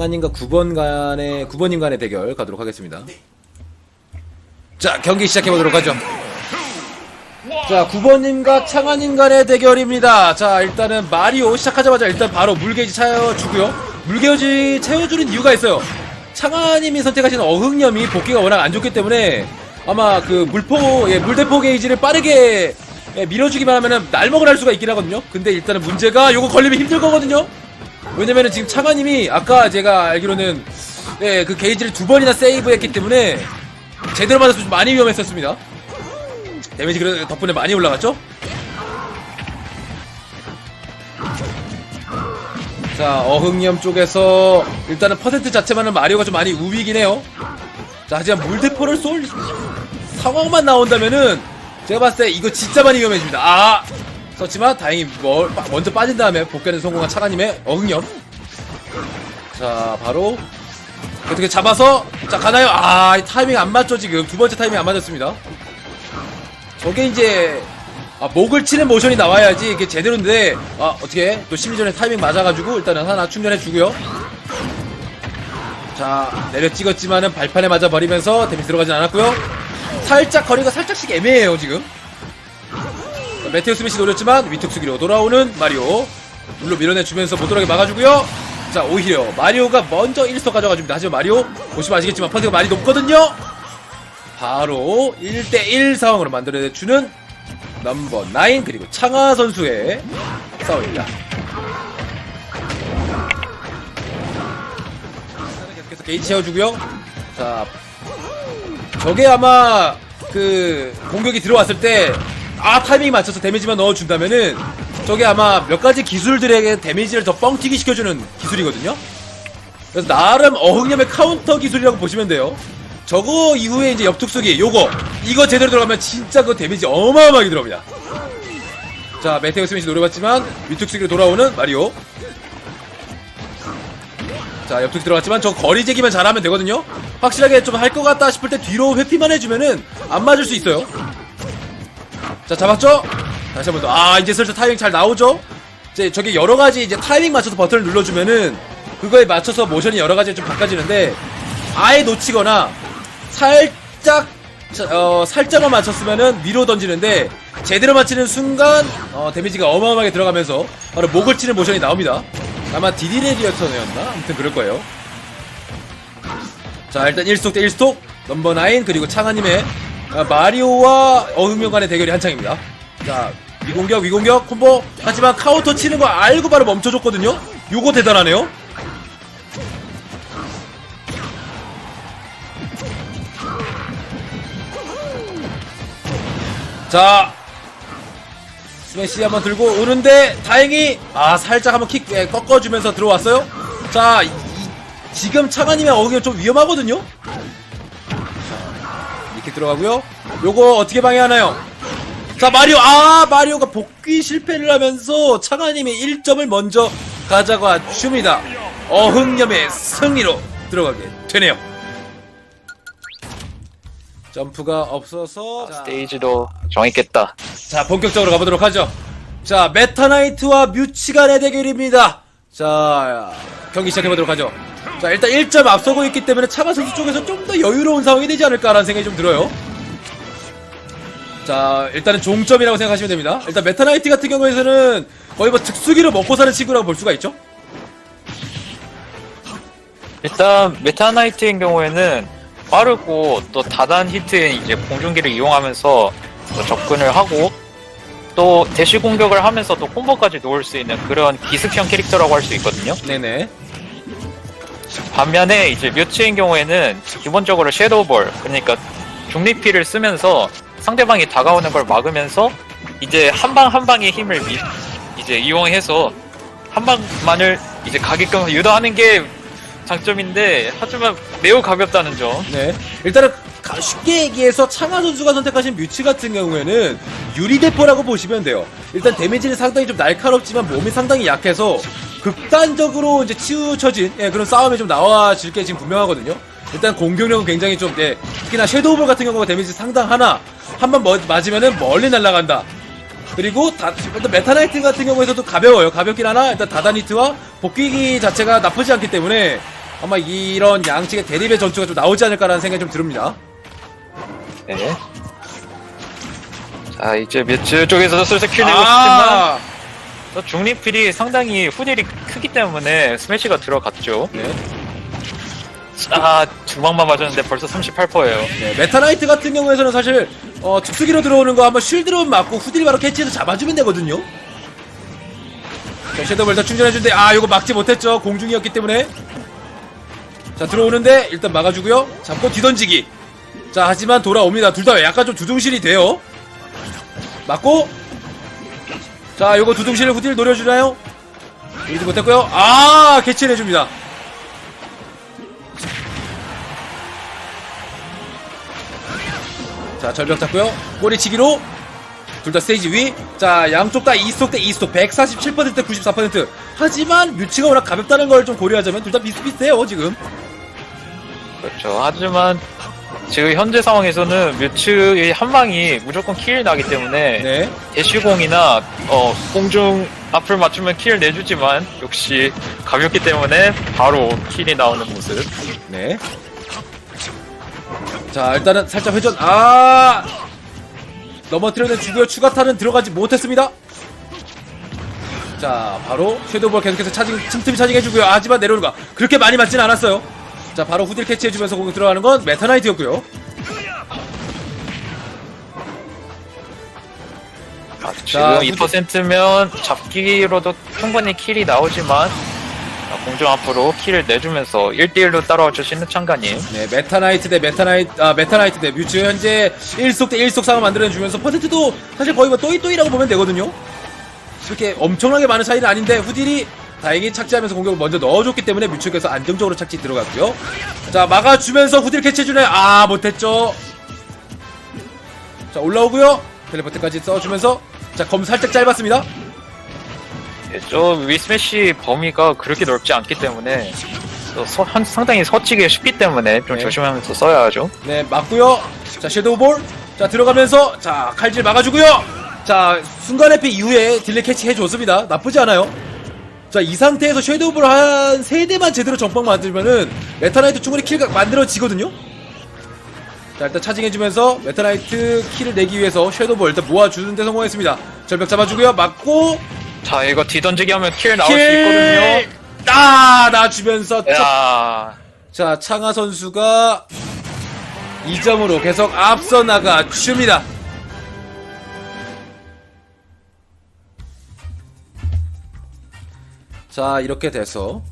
창한님과 9번 간의 9번님 간의 대결 가도록 하겠습니다. 자 경기 시작해 보도록 하죠. 자 9번님과 창한님 간의 대결입니다. 자 일단은 마리오 시작하자마자 일단 바로 물게이지 채워주고요. 물게이지 채워주는 이유가 있어요. 창한님이 선택하신 어흥염이 복귀가 워낙 안 좋기 때문에 아마 그 물포 예, 물대포 게이지를 빠르게 예, 밀어주기만 하면은 날먹을 할 수가 있긴 하거든요. 근데 일단은 문제가 요거 걸리면 힘들 거거든요. 왜냐면은 지금 창아님이 아까 제가 알기로는 네, 그 게이지를 두 번이나 세이브했기 때문에 제대로 맞았으면 좀 많이 위험했었습니다. 데미지 그 덕분에 많이 올라갔죠? 자, 어흥염 쪽에서 일단은 퍼센트 자체만은 마리오가 좀 많이 우위긴 해요. 자, 하지만 물대포를 쏠 상황만 나온다면은 제가 봤을 때 이거 진짜 많이 위험해집니다. 아! 썼지만 다행히 뭐, 빠- 먼저 빠진 다음에 복귀하는 성공한 차가님의 어흥염. 자, 바로 어떻게 잡아서 자 가나요? 아, 이 타이밍 안 맞죠 지금 두 번째 타이밍 안 맞았습니다. 저게 이제 아, 목을 치는 모션이 나와야지 이게 제대로인데 아 어떻게 또 심리전에 타이밍 맞아가지고 일단은 하나 충전해주고요. 자 내려 찍었지만은 발판에 맞아 버리면서 데미지 들어가진 않았고요. 살짝 거리가 살짝씩 애매해요 지금. 자, 메테오 스매시 노렸지만 위특수기로 돌아오는 마리오 물로 밀어내주면서 못 돌아게 막아주고요. 자 오히려 마리오가 먼저 1스톱 가져가줍니다. 하지만 마리오 보시면 아시겠지만 퍼센트가 많이 높거든요. 바로 1대1 상황으로 만들어주는 넘버 9 그리고 창하 선수의 싸움입니다. 계속해서 게이지 채워주고요. 자, 저게 아마 그 공격이 들어왔을 때 아 타이밍 맞춰서 데미지만 넣어준다면은 저게 아마 몇 가지 기술들에게 데미지를 더 뻥튀기 시켜주는 기술이거든요. 그래서 나름 어흥염의 카운터 기술이라고 보시면 돼요. 저거 이후에 이제 옆툭수기 요거 이거 제대로 들어가면 진짜 그 데미지 어마어마하게 들어옵니다. 자 메테오 스매시 노려봤지만 위툭수기로 돌아오는 마리오. 자 옆툭 들어갔지만 저 거리 제기만 잘하면 되거든요. 확실하게 좀 할 것 같다 싶을 때 뒤로 회피만 해주면은 안 맞을 수 있어요. 자 잡았죠? 다시 한번 더. 아 이제 슬슬 타이밍 잘 나오죠? 이제 저게 여러 가지 이제 타이밍 맞춰서 버튼을 눌러주면은 그거에 맞춰서 모션이 여러 가지 좀 바꿔지는데 아예 놓치거나 살짝 자, 어, 살짝만 맞췄으면은 위로 던지는데 제대로 맞히는 순간 어, 데미지가 어마어마하게 들어가면서 바로 목을 치는 모션이 나옵니다. 아마 디디레 리어터였나? 아무튼 그럴 거예요. 자 일단 1스톡 대 1스톡 넘버 9 그리고 창하님의 아, 마리오와 어흥명 간의 대결이 한창입니다. 자 위공격 위공격 콤보 하지만 카운터 치는 거 알고 바로 멈춰줬거든요. 요거 대단하네요. 자 스매시 한번 들고 오는데 다행히 아 살짝 한번 킥 예, 꺾어주면서 들어왔어요. 자 이- 이- 지금 차가님의 어흥이 좀 위험하거든요. 자, 이렇게 들어가고요. 요거 어떻게 방해하나요? 자 마리오 아 마리오가 복귀 실패를 하면서 차가님의 1점을 먼저 가져가 줍니다. 어흥염의 승리로 들어가게 되네요. 점프가 없어서 자, 스테이지도 정했겠다. 자, 본격적으로 가보도록 하죠. 자, 메타나이트와 뮤치 간의 대결입니다. 자, 경기 시작해보도록 하죠. 자, 일단 1점 앞서고 있기 때문에 차가 선수 쪽에서 좀 더 여유로운 상황이 되지 않을까라는 생각이 좀 들어요. 자, 일단은 종점이라고 생각하시면 됩니다. 일단 메타나이트 같은 경우에서는 거의 뭐 특수기를 먹고 사는 친구라고 볼 수가 있죠. 일단 메타나이트인 경우에는 빠르고 또 다단 히트인 이제 공중기를 이용하면서 또 접근을 하고 또 대시 공격을 하면서 또 콤보까지 놓을 수 있는 그런 기습형 캐릭터라고 할 수 있거든요. 네네. 반면에 이제 뮤츠인 경우에는 기본적으로 섀도우볼 그러니까 중립피를 쓰면서 상대방이 다가오는 걸 막으면서 이제 한 방 한 방의 힘을 미- 이제 이용해서 한 방만을 이제 가게끔 유도하는 게 장점인데 하지만 매우 가볍다는 점. 네. 일단은 가- 쉽게 얘기해서 창하 선수가 선택하신 뮤츠 같은 경우에는 유리대포라고 보시면 돼요. 일단 데미지는 상당히 좀 날카롭지만 몸이 상당히 약해서 극단적으로 이제 치우쳐진 예, 그런 싸움이 좀 나와질 게 지금 분명하거든요. 일단 공격력은 굉장히 좀 예, 특히나 섀도우볼 같은 경우가 데미지 상당하나 한 번 맞으면은 멀리 날아간다. 그리고 다, 일단 메타나이트 같은 경우에서도 가벼워요. 가볍긴 하나 일단 다다니트와 복귀기 자체가 나쁘지 않기 때문에 아마 이런 양측의 대립의 전투가 좀 나오지 않을까라는 생각이 좀 듭니다. 네. 자 이제 뮤츠 쪽에서 슬슬 킬 내고 싶지만 중립필이 상당히 후딜이 크기 때문에 스매시가 들어갔죠. 네. 아 주방만 맞았는데 벌써 38%예요. 네, 메타나이트 같은 경우에서는 사실 어, 특수기로 들어오는 거 한번 쉴드로 맞고 후딜 바로 캐치해서 잡아주면 되거든요. 자, 섀도우 일단 충전해준데 아 이거 막지 못했죠 공중이었기 때문에 자 들어오는데 일단 막아주고요 잡고 뒤던지기 자 하지만 돌아옵니다 둘 다 약간 좀 두둥실이 돼요 맞고 자 요거 두둥실 후딜 노려주나요? 노리지 못했고요 아 캐치를 해줍니다 자 절벽 잡고요 꼬리치기로 둘 다 스테이지 위. 자, 양쪽 다 2스톡 대 2스톡. 147% 94%. 하지만 뮤치가 워낙 가볍다는 걸 좀 고려하자면 둘 다 비슷비슷해요, 지금. 그렇죠. 하지만 지금 현재 상황에서는 뮤츠의 한 방이 무조건 킬 나기 때문에 네. 대시공이나 어, 공중 앞을 맞추면 킬 내주지만 역시 가볍기 때문에 바로 킬이 나오는 모습. 네. 자, 일단은 살짝 회전. 아! 넘어뜨려는 주고요. 추가타는 들어가지 못했습니다. 자, 바로 섀도우볼 계속해서 차징, 틈틈이 차징해주고요. 하지만 내려오는 거. 그렇게 많이 맞진 않았어요. 자, 바로 후딜 캐치해주면서 공격 들어가는 건 메타나이트였고요. 아, 자, 지금 2%면 잡기로도 충분히 킬이 나오지만 아, 공중 앞으로 킬을 내주면서 1대1로 따라와 주시는 창가님. 네, 메타나이트 대 메타나이트, 아, 메타나이트 대 뮤츠 현재 1속 대 1속 상황 만들어주면서 퍼센트도 사실 거의 뭐 또이또이라고 보면 되거든요. 그렇게 엄청나게 많은 차이는 아닌데 후딜이 다행히 착지하면서 공격을 먼저 넣어줬기 때문에 뮤츠께서 안정적으로 착지 들어갔고요. 자, 막아주면서 후딜 캐치해주네. 아, 못했죠. 자, 올라오고요. 텔레포트까지 써주면서 자, 검 살짝 짧았습니다. 예, 저 위스매시 범위가 그렇게 넓지 않기 때문에 또 서- 한- 상당히 서치기 쉽기 때문에 좀 네. 조심하면서 써야 하죠. 네, 맞고요. 자, 섀도우 볼. 자, 들어가면서 자, 칼질 막아주고요. 자, 순간 회피 이후에 딜레 캐치 해줬습니다. 나쁘지 않아요. 자, 이 상태에서 섀도우볼 한 세대만 제대로 정빵 만들면은 메타나이트 충분히 킬 만들어지거든요. 자, 일단 차징해주면서 메타나이트 킬을 내기 위해서 섀도우볼 일단 모아주는데 성공했습니다. 절벽 잡아주고요. 맞고 자 이거 뒤던지기 하면 킬 나올 수 있거든요. 아, 놔주면서 첫야 자, 창하 선수가 2점으로 계속 앞서 나가 줍니다. 자, 이렇게 돼서